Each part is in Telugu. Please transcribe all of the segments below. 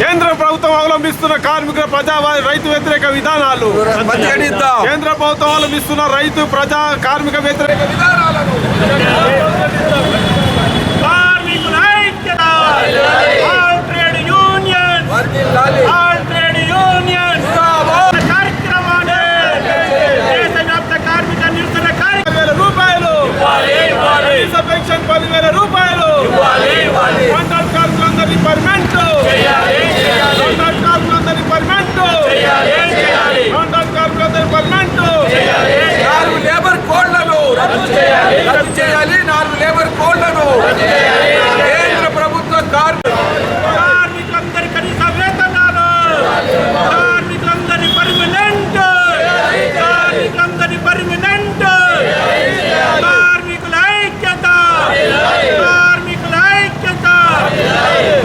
కేంద్ర ప్రభుత్వం అవలంబిస్తున్న కార్మికుల ప్రజా రైతు వ్యతిరేక విధానాలు. కేంద్ర ప్రభుత్వం అవలంబిస్తున్న రైతు ప్రజా కార్మిక వ్యతిరేక కార్మికుల ఐక్యత ఆల్ ట్రేడ్ యూనియన్ వర్ధిల్లాలి. ఆల్ ట్రేడ్ యూనియన్ కార్యక్రమాన్ని దేశవ్యాప్త కార్మిక నిరసన కార్యక్రమం వేల రూపాయలు కనీస పెన్షన్ పదివేల రూపాయలు కాంట్రాక్ట్ కార్మికులందరినీ పర్మనెంట్ కాంట్రాక్ట్ కార్మికులందరినీ పర్మనెంట్ కాంట్రాక్ట్ కార్మికులందరినీ పర్మనెంట్ నాలుగు లేబర్ కోడ్లను రద్దు చేయాలి రద్దు చేయాలి నాలుగు లేబర్ కోడ్లను కేంద్ర ప్రభుత్వ కార్మిక కార్మికులందరి కనీస వేతనాలు కార్మికులందరి పర్మనెంట్ కార్మికులందరి పర్మనెంట్ కార్మికుల ఐక్యత కార్మికుల ఐక్యత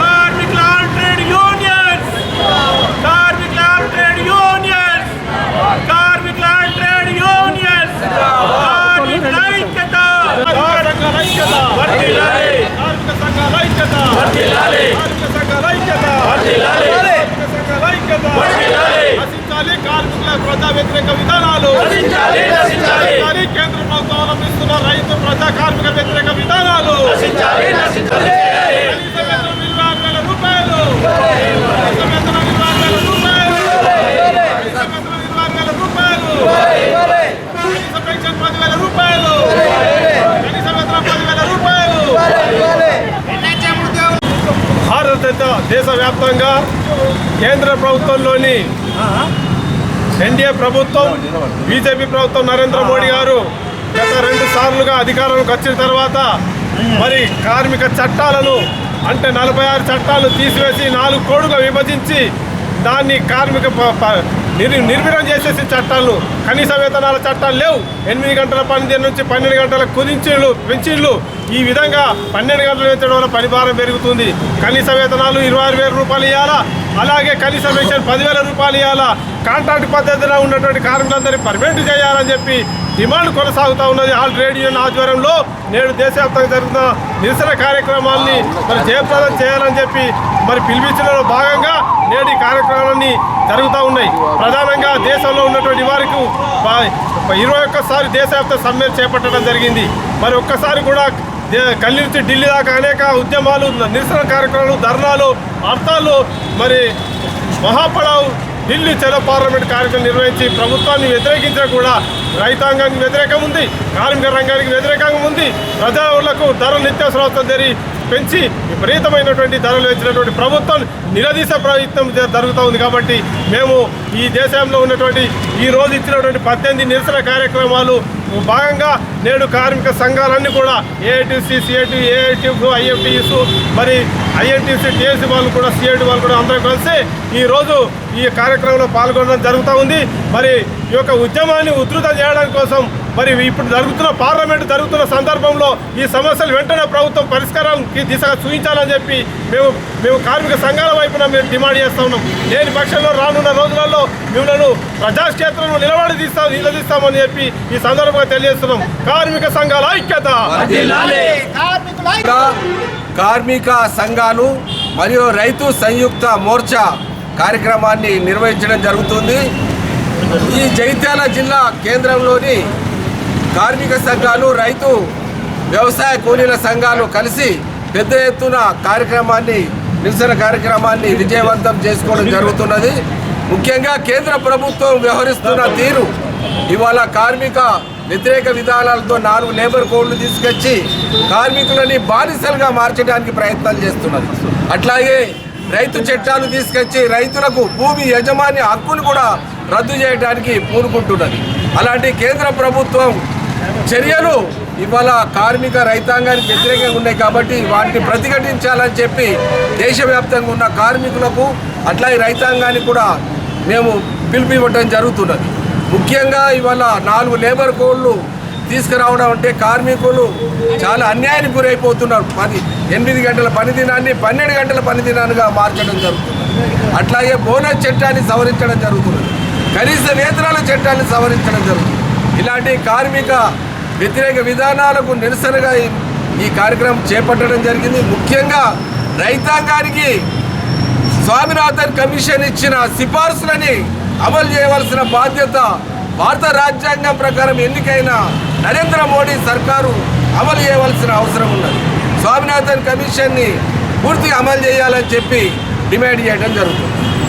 కార్మికుల ఆల్ ట్రేడ్ యూనియన్స్ కార్మికుల ఆల్ ట్రేడ్ యూనియన్స్ కార్మికుల ఆల్ ట్రేడ్ యూనియన్స్ కార్మికుల ఐక్యత సంఘాల ఐక్యత వర్ధిల్లాలి. కార్మిక సంఘాల ఐక్యత కార్మిక సంఘాల ఐక్యత కార్మిక సంఘాల ఐక్యత వర్ధిల్లాలి. కార్మికుల ప్రజా వ్యతిరేక విధానాలు కేంద్ర ప్రభుత్వం అవలంబిస్తున్న రైతు ప్రజా కార్మిక వ్యతిరేక విధానాలు నశించాలి నశించాలి కనీస వేతనం ఇరవై ఆరు వేల రూపాయలు కనీస వేతనం ఇరవై ఆరు వేల రూపాయలు కనీస వేతనం ఇరవై ఆరు వేల రూపాయలు కనీస పెన్షన్ పదివేల రూపాయలు కనీస వేతనం పదివేల రూపాయలు భారత దేశవ్యాప్తంగా కేంద్ర ప్రభుత్వంలోని ఎన్డీఏ ప్రభుత్వం బీజేపీ ప్రభుత్వం నరేంద్ర మోడీ గారు గత రెండు సార్లుగా అధికారంలోకి వచ్చిన తర్వాత మరి కార్మిక చట్టాలను అంటే నలభై ఆరు చట్టాలు తీసివేసి నాలుగు కోడుగా విభజించి దాన్ని కార్మిక ప- నిర్ నిర్వీర్యం చేసేసి చట్టాలు కనీస వేతనాల చట్టాలు లేవు. ఎనిమిది గంటల పని నుంచి పన్నెండు గంటల కుదించిళ్ళు పెంచిళ్ళు. ఈ విధంగా పన్నెండు గంటలు పెంచడం వల్ల పనిభారం పెరుగుతుంది. కనీస వేతనాలు ఇరవై ఆరు వేల రూపాయలు ఇవ్వాలా అలాగే కనీస పెన్షన్ పదివేల రూపాయలు ఇవ్వాలా కాంట్రాక్ట్ పద్ధతిలో ఉన్నటువంటి కార్మికులందరినీ పర్మనెంట్ చేయాలని చెప్పి డిమాండ్ కొనసాగుతూ ఉన్నది. ఆల్ ట్రేడ్ యూనియన్ ఆధ్వర్యంలో నేడు దేశవ్యాప్తంగా జరుగుతున్న నిరసన కార్యక్రమాన్ని మరి జయప్రదం చేయాలని చెప్పి మరి పిలిపించడంలో భాగంగా నేడు ఈ కార్యక్రమాలన్నీ జరుగుతూ ఉన్నాయి. ప్రధానంగా దేశంలో ఉన్నటువంటి వారికి ఇరవై ఒక్కసారి దేశవ్యాప్త సమ్మె చేపట్టడం జరిగింది. మరి ఒక్కసారి కూడా కళ్ళు నుంచి ఢిల్లీ దాకా అనేక ఉద్యమాలు నిరసన కార్యక్రమాలు ధర్నాలు అర్థాలు మరి మహాపడావు ఢిల్లీ చలో పార్లమెంట్ కార్యక్రమం నిర్వహించి ప్రభుత్వాన్ని వ్యతిరేకించిన కూడా రైతాంగానికి వ్యతిరేకం ఉంది కార్మిక రంగానికి వ్యతిరేకంగా ఉంది. ప్రజలకు ధరలు నిత్యావసర వస్తువులు పెంచి విపరీతమైనటువంటి ధరలు పెంచినటువంటి ప్రభుత్వం నిలదీస ప్రయత్నం జరుగుతూ ఉంది కాబట్టి మేము ఈ దేశంలో ఉన్నటువంటి ఈ రోజు ఇచ్చినటువంటి పద్దెనిమిది నిరసన కార్యక్రమాలు భాగంగా నేడు కార్మిక సంఘాలన్నీ కూడా ఏఐటీసీ సిఐటి ఏఐటీఎఫ్ ఐఎఫ్టీఎస్ మరి ఐఎన్టీసీ టీఎస్సీ వాళ్ళు కూడా సిఐటి వాళ్ళు కూడా అందరూ కలిసి ఈ రోజు ఈ కార్యక్రమంలో పాల్గొనడం జరుగుతూ ఉంది. మరి ఈ యొక్క ఉద్యమాన్ని ఉధృతం చేయడం కోసం మరి ఇప్పుడు జరుగుతున్న పార్లమెంట్ జరుగుతున్న సందర్భంలో ఈ సమస్యలు వెంటనే ప్రభుత్వం పరిష్కారానికి దిశగా చూపించాలని చెప్పి మేము మేము కార్మిక సంఘాల వైపున మేము డిమాండ్ చేస్తా ఉన్నాం. లేని పక్షంలో రానున్న రోజులలో మిమ్మల్ని ప్రజాక్షేత్రంలో నిలబడి తీస్తాం నిలదీస్తామని చెప్పి ఈ సందర్భంగా తెలియజేస్తున్నాం. కార్మిక సంఘాల ఐక్యత! కార్మిక సంఘాలు మరియు రైతు సంయుక్త మోర్చా కార్యక్రమాన్ని నిర్వహించడం జరుగుతుంది. ఈ జగిత్యాల జిల్లా కేంద్రంలోని కార్మిక సంఘాలు రైతు వ్యవసాయ కూలీల సంఘాలు కలిసి పెద్ద ఎత్తున కార్యక్రమాన్ని నిరసన కార్యక్రమాన్ని విజయవంతం చేసుకోవడం జరుగుతున్నది. ముఖ్యంగా కేంద్ర ప్రభుత్వం వ్యవహరిస్తున్న తీరు ఇవాళ కార్మిక వ్యతిరేక విధానాలతో నాలుగు లేబర్ కోడ్లు తీసుకొచ్చి కార్మికులని బానిసలుగా మార్చడానికి ప్రయత్నాలు చేస్తున్నది. అట్లాగే రైతు చట్టాలు తీసుకొచ్చి రైతులకు భూమి యజమాని హక్కును కూడా రద్దు చేయడానికి పూనుకుంటున్నది. అలాంటి కేంద్ర ప్రభుత్వం చర్యలు ఇవాళ కార్మిక రైతాంగానికి వ్యతిరేకంగా ఉన్నాయి కాబట్టి వాటిని ప్రతిఘటించాలని చెప్పి దేశవ్యాప్తంగా ఉన్న కార్మికులకు అట్లాగే రైతాంగానికి కూడా మేము పిలుపు ఇవ్వడం జరుగుతున్నది. ముఖ్యంగా ఇవాళ నాలుగు లేబర్ కోడ్లు తీసుకురావడం అంటే కార్మికులు చాలా అన్యాయానికి గురైపోతున్నారు. పది ఎనిమిది గంటల పని దినాన్ని పన్నెండు గంటల పని మార్చడం జరుగుతుంది అట్లాగే బోనస్ చట్టాన్ని సవరించడం జరుగుతున్నది. కనీస వేతనాల చట్టాన్ని సవరించడం జరుగుతుంది ఇలాంటి కార్మిక వ్యతిరేక విధానాలకు నిరసనగా ఈ- కార్యక్రమం చేపట్టడం జరిగింది. ముఖ్యంగా రైతాంగానికి స్వామినాథన్ కమిషన్ ఇచ్చిన సిఫార్సులని అమలు చేయవలసిన బాధ్యత భారత రాజ్యాంగం ప్రకారం ఎన్నికైన నరేంద్ర మోడీ సర్కారు అమలు చేయవలసిన అవసరం ఉన్నది. స్వామినాథన్ కమిషన్ని పూర్తిగా అమలు చేయాలని చెప్పి డిమాండ్ చేయడం జరుగుతుంది.